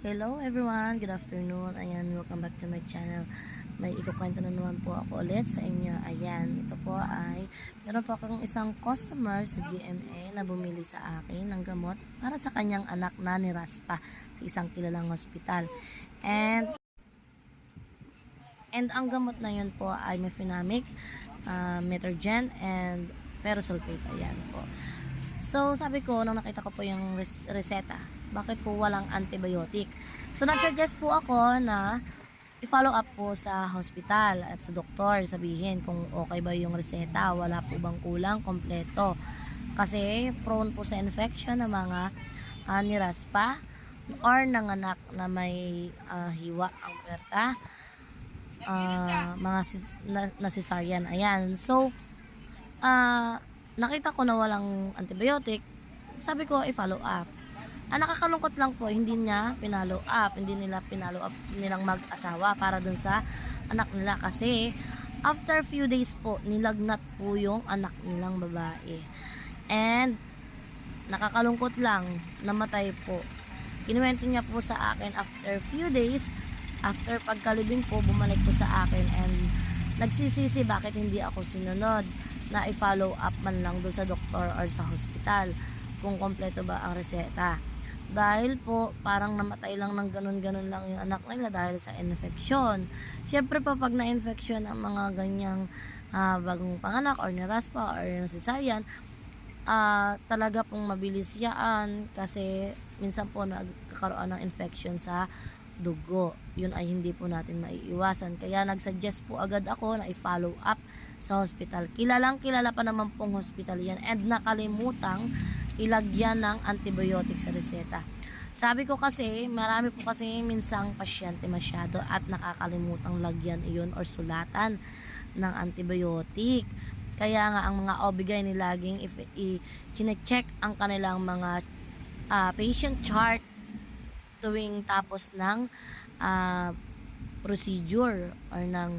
Hello everyone, good afternoon. Ayan, welcome back to my channel. May ikukwento na naman po ako ulit sa inyo. Ayan, ito po ay meron po akong isang customer sa GMA na bumili sa akin ng gamot para sa kanyang anak na niraspa sa isang kilalang hospital. And and ang gamot na yun po ay mefenamic, uh, metrogen, and ferrosulfate. Ayan po. So, sabi ko, nung nakita ko po yung res- reseta, bakit po walang antibiotic? So, nag-suggest po ako na i-follow up po sa hospital at sa doktor, sabihin kung okay ba yung reseta, wala po bang kulang, kompleto. Kasi prone po sa infection ng mga uh, niraspa or nanganak na may ah, hiwa ang puwerta, ah, mga sis- na, na cesarean. Ayan. So, ah, nakita ko na walang antibiotic, sabi ko i-follow up. Ang nakakalungkot lang po, hindi niya pinalo up, hindi nila pinalo up nilang mag-asawa para dun sa anak nila kasi after few days po, nilagnat po yung anak nilang babae. And nakakalungkot lang, namatay po. Kinuwento niya po sa akin after few days, after pagkalibing po, bumalik po sa akin and nagsisisi bakit hindi ako sinunod na i-follow up man lang doon sa doktor or sa hospital kung kompleto ba ang reseta. Dahil po, parang namatay lang ng ganun-ganun lang yung anak nila dahil sa infection. Siyempre pa pag na-infection ang mga ganyang ah, bagong panganak or niraspa or cesarean, ah talaga pong mabilis yaan kasi minsan po nagkakaroon ng infection sa dugo. Yun ay hindi po natin maiiwasan. Kaya nagsuggest po agad ako na i-follow up sa hospital. Kilalang kilala pa naman pong hospital yan and nakalimutang ilagyan ng antibiotic sa reseta. Sabi ko kasi, marami po kasi minsang pasyente masyado at nakakalimutang lagyan iyon or sulatan ng antibiotic. Kaya nga ang mga obigay ni laging if i-check ang kanilang mga ah, patient chart tuwing tapos ng ah, procedure or ng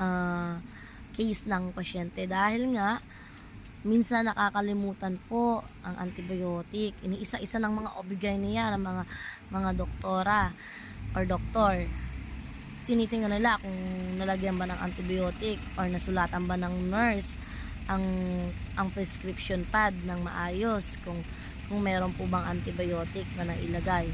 ah, case ng pasyente. Dahil nga minsan nakakalimutan po ang antibiotic. Iniisa-isa ng mga obigay niya ng mga mga doktora or doktor. Tinitingnan nila kung nalagyan ba ng antibiotic or nasulatan ba ng nurse ang ang prescription pad ng maayos kung kung meron po bang antibiotic na nailagay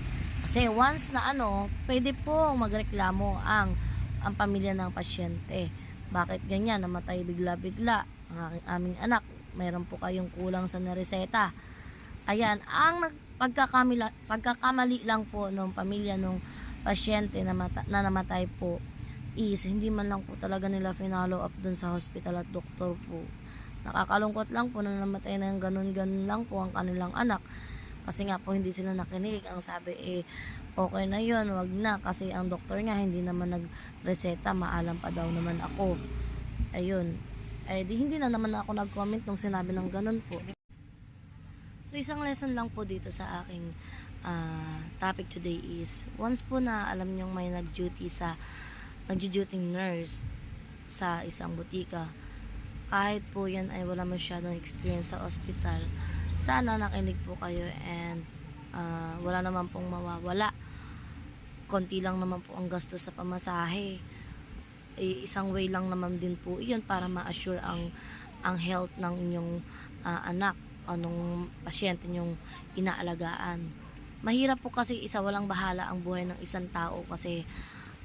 kasi once na ano pwede po magreklamo ang ang pamilya ng pasyente. Bakit ganyan? Namatay bigla-bigla ang aking aming anak. Mayroon po kayong kulang sa nareseta. Ayan ang pagkakamali, pagkakamali lang po ng pamilya ng pasyente na, mata, na namatay po is hindi man lang po talaga nila finalo up dun sa hospital at doktor po. Nakakalungkot lang po na namatay na yung ganun-ganun lang po ang kanilang anak kasi nga po hindi sila nakinig. Ang sabi eh okay na yun wag na. Kasi ang doktor nga hindi naman nagreseta. Maalam pa daw naman ako. Ayun. Eh di hindi na naman ako nag-comment nung sinabi ng ganun po. So isang lesson lang po dito sa aking ah, topic today is once po na alam nyong may nag-duty sa nag-duty nurse sa isang butika kahit po yan ay wala masyadong experience sa hospital sana nakinig po kayo and ah, wala naman pong mawawala. Konti lang naman po ang gastos sa pamasahe. Eh, isang way lang naman din po iyon para ma-assure ang ang health ng inyong ah, anak o nung pasyente nyong inaalagaan. Mahirap po kasi isa walang bahala ang buhay ng isang tao kasi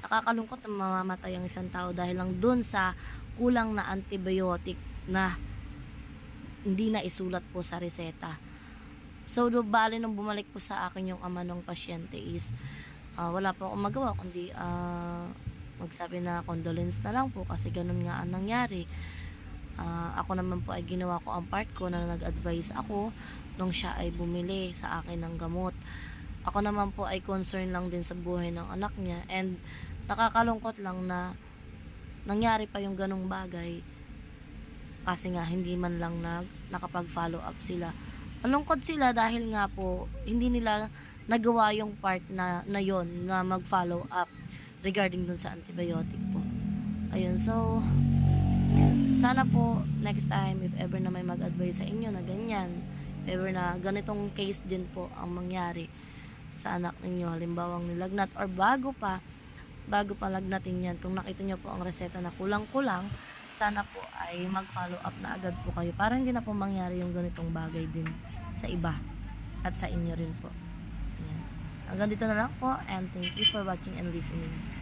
nakakalungkot na mamamatay ang isang tao dahil lang dun sa kulang na antibiotic na hindi na isulat po sa reseta. So, do, bali nung bumalik po sa akin yung ama ng pasyente is ah, wala po akong magawa kundi ah, magsabi na condolence na lang po kasi ganun nga ang nangyari. Ah, ako naman po ay ginawa ko ang part ko na nag-advise ako nung siya ay bumili sa akin ng gamot. Ako naman po ay concern lang din sa buhay ng anak niya and nakakalungkot lang na nangyari pa yung ganong bagay kasi nga hindi man lang nag, nakapag-follow up sila. Malungkot sila dahil nga po hindi nila nagawa yung part na, na yon na mag-follow up regarding dun sa antibiotic po. Ayun, so sana po next time if ever na may mag-advise sa inyo na ganyan, if ever na ganitong case din po ang mangyari. sa anak ninyo. Halimbawa, nilagnat or bago pa, bago pa lagnatin yan, kung nakita nyo po ang reseta na kulang-kulang, sana po ay mag-follow up na agad po kayo para hindi na po mangyari yung ganitong bagay din sa iba at sa inyo rin po. Ayan. Hanggang dito na lang po and thank you for watching and listening.